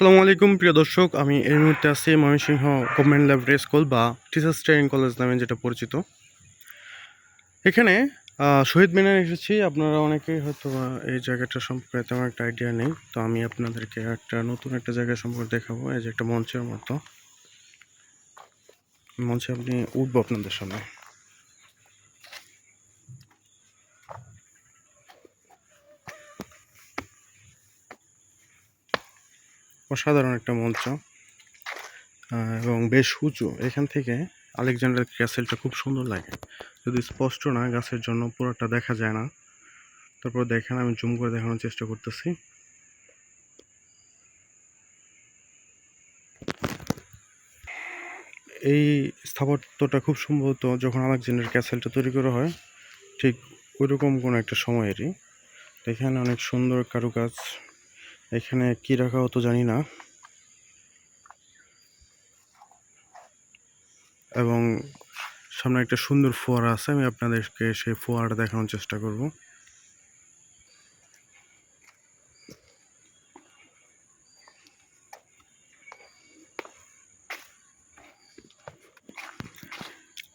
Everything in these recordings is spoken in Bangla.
আসসালামু আলাইকুম, প্রিয় দর্শক। আমি এই মুহূর্তে আছি ময়মনসিংহ গভর্নমেন্ট ল্যাবরেটরি স্কুল বা টিচার্স ট্রেনিং কলেজ নামে যেটা পরিচিত। এখানে শহীদ মিনার এসেছি। আপনারা অনেকেই হয়তো এই জায়গাটা সম্পর্কে তেমন একটা আইডিয়া নেই। তো আমি আপনাদেরকে একটা নতুন একটা জায়গা সম্পর্কে দেখাবো। এই যে একটা মঞ্চের মতো। মঞ্চে আপনি উঠবো আপনাদের সামনে। অসাধারণ একটা মঞ্চ এবং বেশ উঁচু। এখান থেকে আলেকজান্ডার ক্যাসেলটা খুব সুন্দর লাগে। যদি স্পষ্ট না গাছের জন্য, পুরোটা দেখা যায় না। তারপর দেখেন, আমি জুম করে দেখানোর চেষ্টা করতেছি। এই স্থাপত্যটা খুব সম্ভবত যখন আলেকজান্ডার ক্যাসেলটা তৈরি করা হয়, ঠিক ওইরকম কোনো একটা সময়েরই। এখানে অনেক সুন্দর কারুকাজ এখানে কি রাখা হতো জানি না। এবং সামনে একটা সুন্দর ফোয়ারা আছে, আমি আপনাদেরকে সেই ফোয়ারাটা দেখানোর চেষ্টা করব।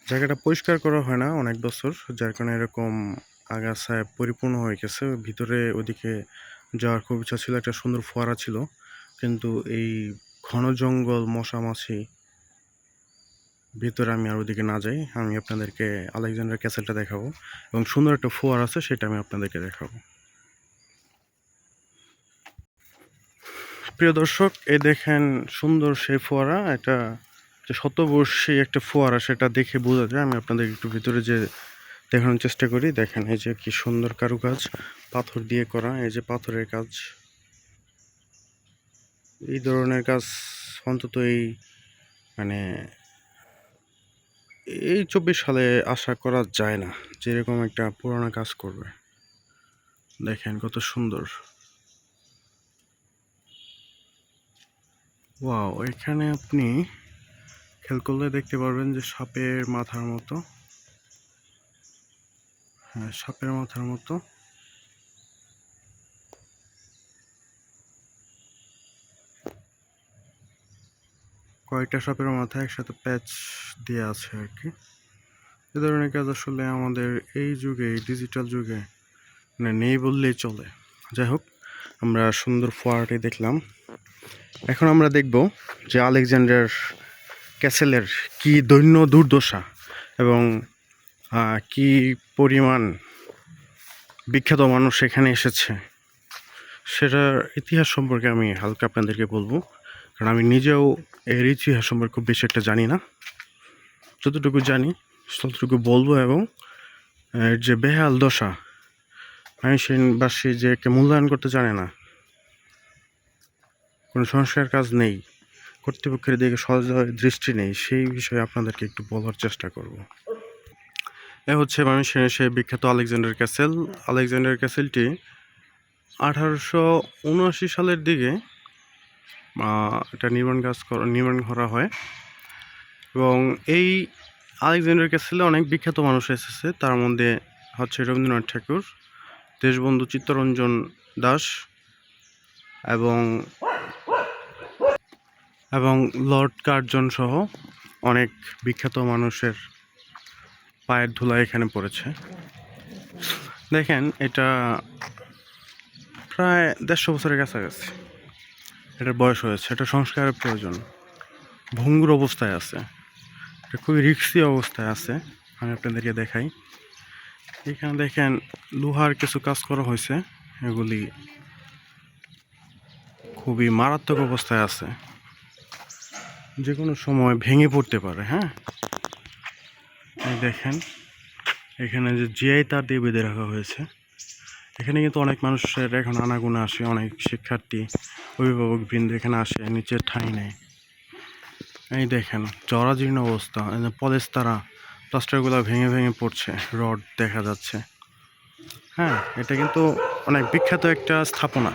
জায়গাটা পরিষ্কার করা হয় না অনেক বছর, যার কারণে এরকম আগাছায় পরিপূর্ণ হয়ে গেছে। ভিতরে ওদিকে যাওয়ার খুব ইচ্ছা ছিল একটা সুন্দর ফোয়ারা ছিল, কিন্তু এই ঘন জঙ্গল মশা মাছি ভিতরে আমি আর ওদিকে না যাই, আমি আপনাদেরকে আলেকজান্ডার ক্যাসেলটা দেখাবো এবং সুন্দর একটা ফোয়ার আছে সেটা আমি আপনাদেরকে দেখাবো। প্রিয় দর্শক এই দেখেন সুন্দর সেই ফোয়ারা, এটা যে শতবর্ষী একটা ফোয়ারা, সেটা দেখে বোঝা যায়। আমি আপনাদের একটু ভিতরে যে দেখানোর চেষ্টা করি। দেখেন, এই যে কি সুন্দর কারুকাজ, পাথর দিয়ে করা, এই যে পাথরের কাজ। এই ধরনের কাজ অন্তত এই মানে এই চব্বিশ সালে আশা করা যায় না, যেরকম একটা পুরোনো কাজ করবে। দেখেন, কত সুন্দর। ওয়াও, এখানে আপনি খেয়াল করলে দেখতে পারবেন যে সাপের মাথার মতো সাপের মাথার মতো। কয়েকটা সাপের মাথা একসাথে প্যাচ দিয়ে আছে আর কি? এ ধরনের কাজ আসলে আমাদের এই যুগে, এই ডিজিটাল যুগে মানে নেই বললেই চলে। যাই হোক, আমরা সুন্দর ফোয়ারাটি দেখলাম। এখন আমরা দেখব যে আলেকজান্ডার ক্যাসেলের কি দৈন্য দুর্দশা এবং কি পরিমাণ বিখ্যাত মানুষ এখানে এসেছে, সেটার ইতিহাস সম্পর্কে আমি হালকা আপনাদেরকে বলব। কারণ আমি নিজেও এর ইতিহাস সম্পর্কে খুব বেশি একটা জানি না। যতটুকু জানি, ততটুকু বলব এবং এর যে বেহাল দশা মানুষবাসী যে একে মূল্যায়ন করতে জানে না, কোনো সংস্কার কাজ নেই, কর্তৃপক্ষের দিকে সহজভাবে দৃষ্টি নেই, সেই বিষয়ে আপনাদেরকে একটু বলার চেষ্টা করব। এ হচ্ছে মানুষের সেই বিখ্যাত আলেকজান্ডার ক্যাসেল। আলেকজান্ডার ক্যাসেলটি আঠারোশো উনআশি সালের দিকে এটা নির্মাণ কাজ নির্মাণ করা হয়। এবং এই আলেকজান্ডার ক্যাসেলে অনেক বিখ্যাত মানুষ এসেছে। তার মধ্যে হচ্ছে রবীন্দ্রনাথ ঠাকুর, দেশবন্ধু চিত্তরঞ্জন দাস এবং এবং লর্ড কার্জন সহ অনেক বিখ্যাত মানুষের পায়ের ধুলা এখানে পড়েছে। দেখেন, এটা প্রায় দেড়শো বছরের কাছাকাছি। এটার বয়স হয়েছে, এটা সংস্কারের প্রয়োজন। ভঙ্গুর অবস্থায় আছে। এটা খুবই রিক্সি অবস্থায় আছে। আমি আপনাদেরকে দেখাই। এখানে দেখেন, লোহার কিছু কাজ করা হয়েছে। এগুলি খুবই মারাত্মক অবস্থায় আছে। যে কোনো সময় ভেঙে পড়তে পারে হ্যাঁ? দেখেন, এখানে যে জিআই তার দিয়ে বেঁধে রাখা হয়েছে। এখানে কিন্তু অনেক মানুষের এখন আনাগোনা আসে, অনেক শিক্ষার্থী, অভিভাবক বৃন্দ এখানে আসে নিচের ঠাঁই নেয়। এই দেখেন, জরাজীর্ণ অবস্থা পলেস্তারা, প্লাস্টারগুলো ভেঙে ভেঙে পড়ছে, রড দেখা যাচ্ছে। হ্যাঁ এটা কিন্তু অনেক বিখ্যাত একটা স্থাপনা।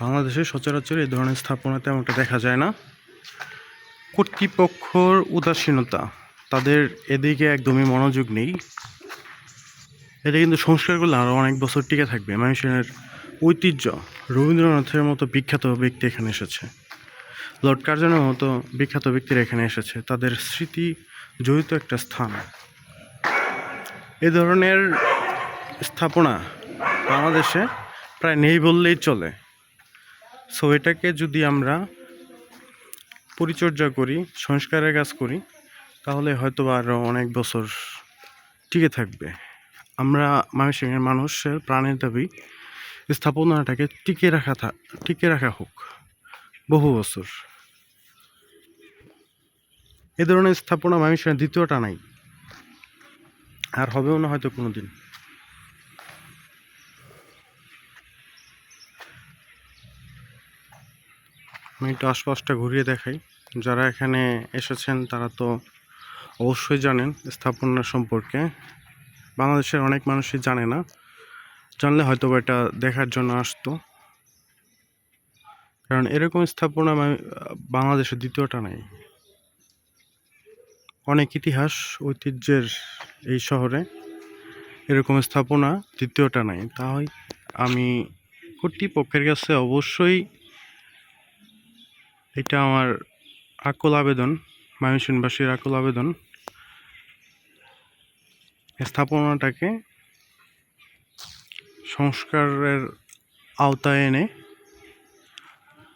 বাংলাদেশে সচরাচর এই ধরনের স্থাপনা তেমনটা দেখা যায় না। কর্তৃপক্ষর উদাসীনতা তাদের এদিকে একদমই মনোযোগ নেই। এটা কিন্তু সংস্কার করলে আরও অনেক বছর টিকে থাকবে। মানুষের ঐতিহ্য। রবীন্দ্রনাথের মতো বিখ্যাত ব্যক্তি এখানে এসেছে। লর্ড কার্জনের মতো বিখ্যাত ব্যক্তিরা এখানে এসেছে। তাদের স্মৃতি জড়িত একটা স্থান। এ ধরনের স্থাপনা বাংলাদেশে প্রায় নেই বললেই চলে। সো এটাকে যদি আমরা পরিচর্যা করি, সংস্কারের কাজ করি তাহলে হয়তো আরও অনেক বছর টিকে থাকবে। আমরা ময়মনসিংহের মানুষের প্রাণের দাবি স্থাপনাটাকে টিকে রাখা থা- টিকে রাখা হোক। বহু বছর। এ ধরনের স্থাপনা ময়মনসিংহের দ্বিতীয়টা নাই। আর হবেও না হয়তো কোনো দিন আমি একটু আশপাশটা ঘুরিয়ে দেখাই। যারা এখানে এসেছেন তারা তো অবশ্যই জানেন স্থাপনা সম্পর্কে। বাংলাদেশের অনেক মানুষই জানে না। জানলে হয়তো এটা দেখার জন্য আসতো। কারণ এরকম স্থাপনা আমি- বাংলাদেশে দ্বিতীয়টা নাই। অনেক ইতিহাস, ঐতিহ্যের এই শহরে এরকম স্থাপনা দ্বিতীয়টা নাই। তাই আমি কর্তৃপক্ষের কাছে অবশ্যই এটা আমার আকুল আবেদন, ময়মনসিংহবাসীর আকুল আবেদন। স্থাপনাটাকে সংস্কারের আওতায় এনে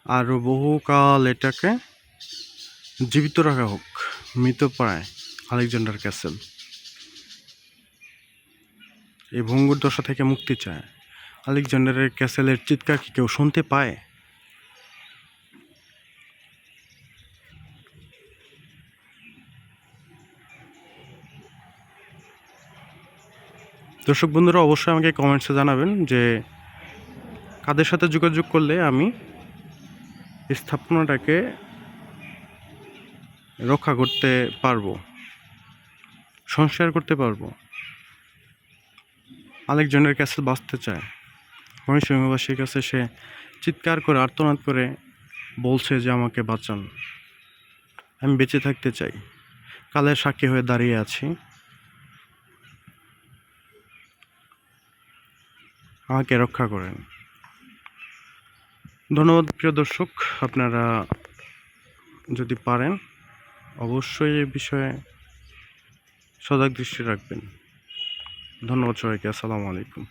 আরও বহুকাল এটাকে জীবিত রাখা হোক মৃতপ্রায় আলেকজান্ডার ক্যাসেল। এই ভঙ্গুর দশা থেকে মুক্তি চায়। আলেকজান্ডারের ক্যাসেলের চিৎকার কি কেউ শুনতে পায়? দর্শক বন্ধুরা, অবশ্যই আমাকে কমেন্টসে জানাবেন যে কাদের সাথে যোগাযোগ করলে আমি স্থাপনাটাকে রক্ষা করতে পারব, সংস্কার করতে পারব। আলেকজান্ডার ক্যাসেল বাঁচতে চায়। মহিষবাসীর কাছে সে চিৎকার করে, আর্তনাদ করে বলছে যে আমাকে বাঁচান। আমি বেঁচে থাকতে চাই। কালের সাক্ষী হয়ে দাঁড়িয়ে আছি। আমাকে রক্ষা করেন। ধন্যবাদ প্রিয় দর্শক, আপনারা যদি পারেন, অবশ্যই এই বিষয়ে সজাগ দৃষ্টি রাখবেন। ধন্যবাদ সবাইকে, আসসালামু আলাইকুম।